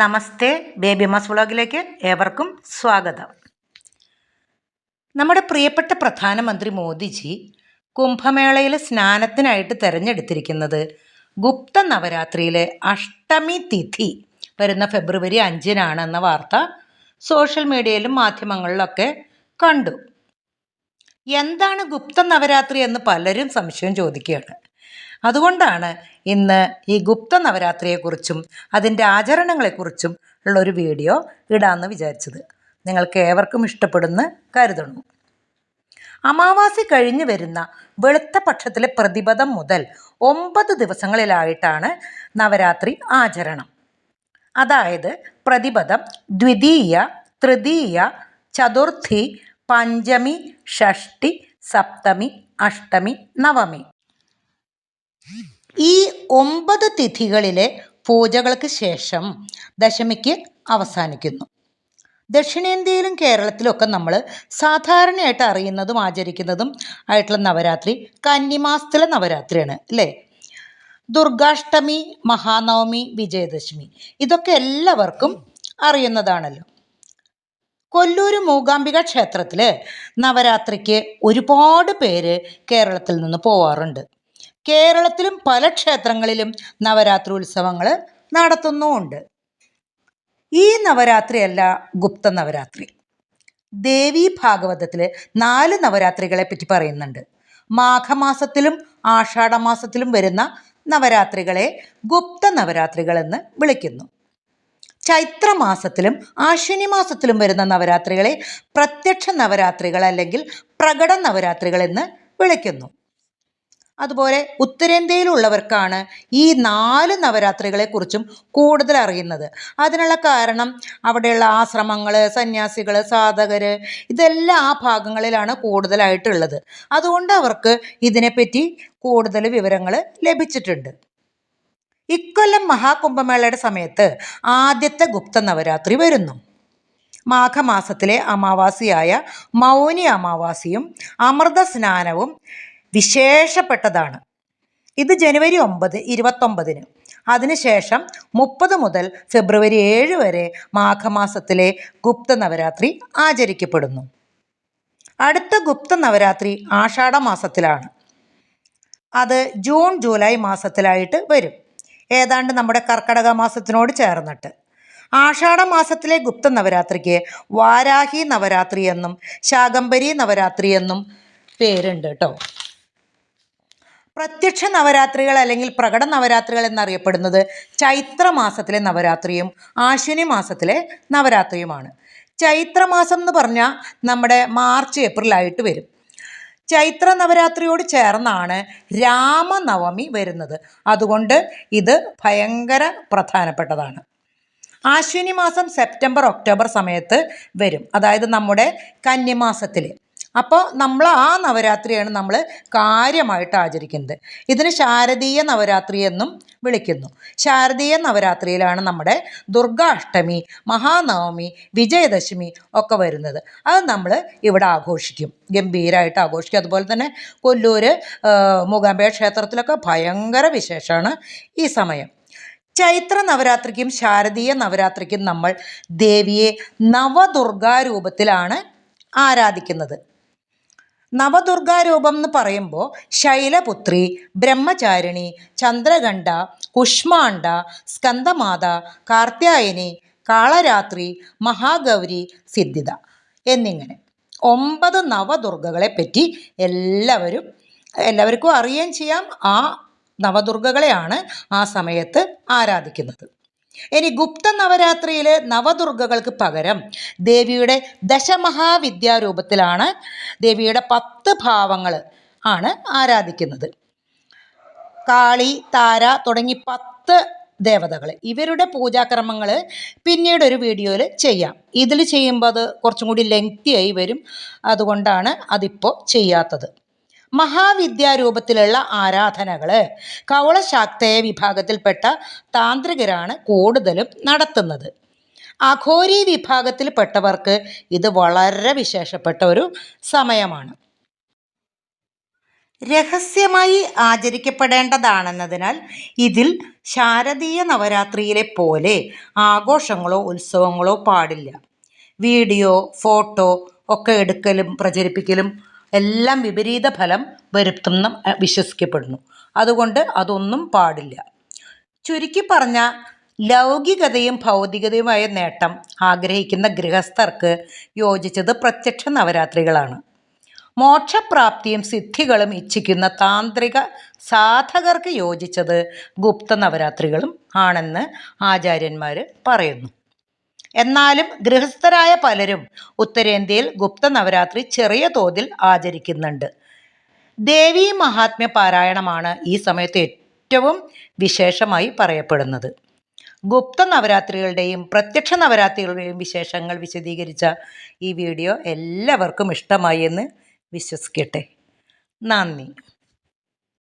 നമസ്തേ baby mass വ്ളോഗിലേക്ക് ഏവർക്കും സ്വാഗതം. നമ്മുടെ പ്രിയപ്പെട്ട പ്രധാനമന്ത്രി മോദിജി കുംഭമേളയിൽ സ്നാനത്തിനായിട്ട് തിരഞ്ഞെടുത്തിരിക്കുന്നത് ഗുപ്ത നവരാത്രിയിലെ അഷ്ടമി തിഥി വരുന്ന ഫെബ്രുവരി അഞ്ചിനാണ് എന്ന വാർത്ത സോഷ്യൽ മീഡിയയിലും മാധ്യമങ്ങളിലൊക്കെ കണ്ടു. എന്താണ് ഗുപ്ത നവരാത്രി എന്ന് പലരും സംശയം ചോദിക്കുകയാണ്. അതുകൊണ്ടാണ് ഇന്ന് ഈ ഗുപ്ത നവരാത്രിയെക്കുറിച്ചും അതിന്റെ ആചരണങ്ങളെക്കുറിച്ചും ഉള്ളൊരു വീഡിയോ ഇടാമെന്ന് വിചാരിച്ചത്. നിങ്ങൾക്ക് ഏവർക്കും ഇഷ്ടപ്പെടുന്ന കരുതണം. അമാവാസി കഴിഞ്ഞു വരുന്ന വെളുത്ത പക്ഷത്തിലെ പ്രതിപദം മുതൽ ഒമ്പത് ദിവസങ്ങളിലായിട്ടാണ് നവരാത്രി ആചരണം. അതായത് പ്രതിപദം ദ്വിതീയ തൃതീയ ചതുർത്ഥി പഞ്ചമി ഷഷ്ടി സപ്തമി അഷ്ടമി നവമി. ഈ ഒമ്പത് തിഥികളിലെ പൂജകൾക്ക് ശേഷം ദശമിക്ക് അവസാനിക്കുന്നു. ദക്ഷിണേന്ത്യയിലും കേരളത്തിലുമൊക്കെ നമ്മൾ സാധാരണയായിട്ട് അറിയുന്നതും ആചരിക്കുന്നതും ആയിട്ടുള്ള നവരാത്രി കന്നിമാസത്തിലെ നവരാത്രിയാണ് അല്ലേ? ദുർഗാഷ്ടമി മഹാനവമി വിജയദശമി ഇതൊക്കെ എല്ലാവർക്കും അറിയുന്നതാണല്ലോ. കൊല്ലൂർ മൂകാംബിക ക്ഷേത്രത്തിൽ നവരാത്രിക്ക് ഒരുപാട് പേര് കേരളത്തിൽ നിന്ന് പോവാറുണ്ട്. കേരളത്തിലും പല ക്ഷേത്രങ്ങളിലും നവരാത്രി ഉത്സവങ്ങൾ നടത്തുന്നുമുണ്ട്. ഈ നവരാത്രിയല്ല ഗുപ്ത നവരാത്രി. ദേവി ഭാഗവതത്തിൽ നാല് നവരാത്രികളെ പറ്റി പറയുന്നുണ്ട്. മാഘമാസത്തിലും ആഷാഢമാസത്തിലും വരുന്ന നവരാത്രികളെ ഗുപ്ത നവരാത്രികളെന്ന് വിളിക്കുന്നു. ചൈത്രമാസത്തിലും ആശ്വിനി മാസത്തിലും വരുന്ന നവരാത്രികളെ പ്രത്യക്ഷ നവരാത്രികൾ അല്ലെങ്കിൽ പ്രകട നവരാത്രികൾ എന്ന് വിളിക്കുന്നു. അതുപോലെ ഉത്തരേന്ത്യയിലുള്ളവർക്കാണ് ഈ നാല് നവരാത്രികളെക്കുറിച്ചും കൂടുതൽ അറിയുന്നത്. അതിനുള്ള കാരണം അവിടെയുള്ള ആശ്രമങ്ങൾ സന്യാസികൾ സാധകർ ഇതെല്ലാം ആ ഭാഗങ്ങളിലാണ് കൂടുതലായിട്ടുള്ളത്. അതുകൊണ്ട് അവർക്ക് ഇതിനെപ്പറ്റി കൂടുതൽ വിവരങ്ങൾ ലഭിച്ചിട്ടുണ്ട്. ഇക്കൊല്ലം മഹാകുംഭമേളയുടെ സമയത്ത് ആദ്യത്തെ ഗുപ്ത നവരാത്രി വരുന്നു. മാഘമാസത്തിലെ അമാവാസിയായ മൗനി അമാവാസിയും അമൃത സ്നാനവും വിശേഷപ്പെട്ടതാണ്. ഇത് ജനുവരി ഒമ്പത് ഇരുപത്തൊമ്പതിന്. അതിനുശേഷം മുപ്പത് മുതൽ ഫെബ്രുവരി ഏഴ് വരെ മാഘമാസത്തിലെ ഗുപ്ത നവരാത്രി ആചരിക്കപ്പെടുന്നു. അടുത്ത ഗുപ്ത നവരാത്രി ആഷാഢമാസത്തിലാണ്. അത് ജൂൺ ജൂലൈ മാസത്തിലായിട്ട് വരും. ഏതാണ്ട് നമ്മുടെ കർക്കടക മാസത്തിനോട് ചേർന്നിട്ട്. ആഷാഢമാസത്തിലെ ഗുപ്ത നവരാത്രിക്ക് വാരാഹി നവരാത്രി എന്നും ശാകംബരി നവരാത്രി എന്നും പേരുണ്ട് കേട്ടോ. പ്രത്യക്ഷ നവരാത്രികൾ അല്ലെങ്കിൽ പ്രകട നവരാത്രികൾ എന്നറിയപ്പെടുന്നത് ചൈത്ര മാസത്തിലെ നവരാത്രിയും ആശ്വിനി മാസത്തിലെ നവരാത്രിയുമാണ്. ചൈത്രമാസം എന്ന് പറഞ്ഞാൽ നമ്മുടെ മാർച്ച് ഏപ്രിലായിട്ട് വരും. ചൈത്ര നവരാത്രിയോട് ചേർന്നാണ് രാമനവമി വരുന്നത്. അതുകൊണ്ട് ഇത് ഭയങ്കര പ്രധാനപ്പെട്ടതാണ്. ആശ്വിനി മാസം സെപ്റ്റംബർ ഒക്ടോബർ സമയത്ത് വരും. അതായത് നമ്മുടെ കന്നിമാസത്തിൽ അപ്പോൾ നമ്മൾ ആ നവരാത്രിയാണ് നമ്മൾ കാര്യമായിട്ട് ആചരിക്കുന്നത്. ഇതിന് ശാരദീയ നവരാത്രി എന്നും വിളിക്കുന്നു. ശാരദീയ നവരാത്രിയിലാണ് നമ്മുടെ ദുർഗാഷ്ടമി മഹാനവമി വിജയദശമി ഒക്കെ വരുന്നത്. അത് നമ്മൾ ഇവിടെ ആഘോഷിക്കും. ഗംഭീരമായിട്ട് ആഘോഷിക്കും. അതുപോലെ തന്നെ കൊല്ലൂർ മൂകാംബിക ക്ഷേത്രത്തിലൊക്കെ ഭയങ്കര വിശേഷമാണ് ഈ സമയം. ചൈത്ര നവരാത്രിക്കും ശാരദീയ നവരാത്രിക്കും നമ്മൾ ദേവിയെ നവദുർഗാരൂപത്തിലാണ് ആരാധിക്കുന്നത്. നവദുർഗാരൂപം എന്ന് പറയുമ്പോൾ ശൈലപുത്രി ബ്രഹ്മചാരിണി ചന്ദ്രകണ്ഠ കുഷ്മാണ്ഡ സ്കന്ദമാത കാർത്യായനി കാളരാത്രി മഹാഗൗരി സിദ്ധിത എന്നിങ്ങനെ. ഒമ്പത് നവദുർഗകളെ പറ്റി എല്ലാവരും എല്ലാവർക്കും അറിയുകയും ചെയ്യാം. ആ നവദുർഗകളെയാണ് ആ സമയത്ത് ആരാധിക്കുന്നത്. ഇനി ഗുപ്ത നവരാത്രിയിൽ നവദുർഗകൾക്ക് പകരം ദേവിയുടെ ദശമഹാവിദ്യാരൂപത്തിലാണ് ദേവിയുടെ പത്ത് ഭാവങ്ങൾ ആണ് ആരാധിക്കുന്നത്. കാളി താര തുടങ്ങി പത്ത് ദേവതകൾ ഇവരുടെ പൂജാക്രമങ്ങൾ പിന്നീട് ഒരു വീഡിയോയിൽ ചെയ്യാം. ഇതിൽ ചെയ്യുമ്പോൾ അത് കുറച്ചും കൂടി ലെങ്തി ആയി വരും. അതുകൊണ്ടാണ് അതിപ്പോൾ ചെയ്യാത്തത്. മഹാവിദ്യാരൂപത്തിലുള്ള ആരാധനകൾ കവളശാക്തയ വിഭാഗത്തിൽപ്പെട്ട താന്ത്രികരാണ് കൂടുതലും നടത്തുന്നത്. അഘോരി വിഭാഗത്തിൽപ്പെട്ടവർക്ക് ഇത് വളരെ വിശേഷപ്പെട്ട ഒരു സമയമാണ്. രഹസ്യമായി ആചരിക്കപ്പെടേണ്ടതാണെന്നതിനാൽ ഇതിൽ ശാരദീയ നവരാത്രിയിലെ പോലെ ആഘോഷങ്ങളോ ഉത്സവങ്ങളോ പാടില്ല. വീഡിയോ ഫോട്ടോ ഒക്കെ എടുക്കലും പ്രചരിപ്പിക്കലും എല്ലാം വിപരീത ഫലം വരുത്തുന്ന വിശ്വസിക്കപ്പെടുന്നു. അതുകൊണ്ട് അതൊന്നും പാടില്ല. ചുരുക്കി പറഞ്ഞ ലൗകികതയും ഭൗതികതയുമായ നേട്ടം ആഗ്രഹിക്കുന്ന ഗൃഹസ്ഥർക്ക് യോജിച്ചത് പ്രത്യക്ഷ നവരാത്രികളാണ്. മോക്ഷപ്രാപ്തിയും സിദ്ധികളും ഇച്ഛിക്കുന്ന താന്ത്രിക സാധകർക്ക് യോജിച്ചത് ഗുപ്ത നവരാത്രികളും ആണെന്ന് ആചാര്യന്മാർ പറയുന്നു. എന്നാലും ഗൃഹസ്ഥരായ പലരും ഉത്തരേന്ത്യയിൽ ഗുപ്ത നവരാത്രി ചെറിയ തോതിൽ ആചരിക്കുന്നുണ്ട്. ദേവീ മഹാത്മ്യ പാരായണമാണ് ഈ സമയത്ത് ഏറ്റവും വിശേഷമായി പറയപ്പെടുന്നത്. ഗുപ്ത നവരാത്രികളുടെയും പ്രത്യക്ഷ നവരാത്രികളുടെയും വിശേഷങ്ങൾ വിശദീകരിച്ച ഈ വീഡിയോ എല്ലാവർക്കും ഇഷ്ടമായി എന്ന് വിശ്വസിക്കട്ടെ. നന്ദി.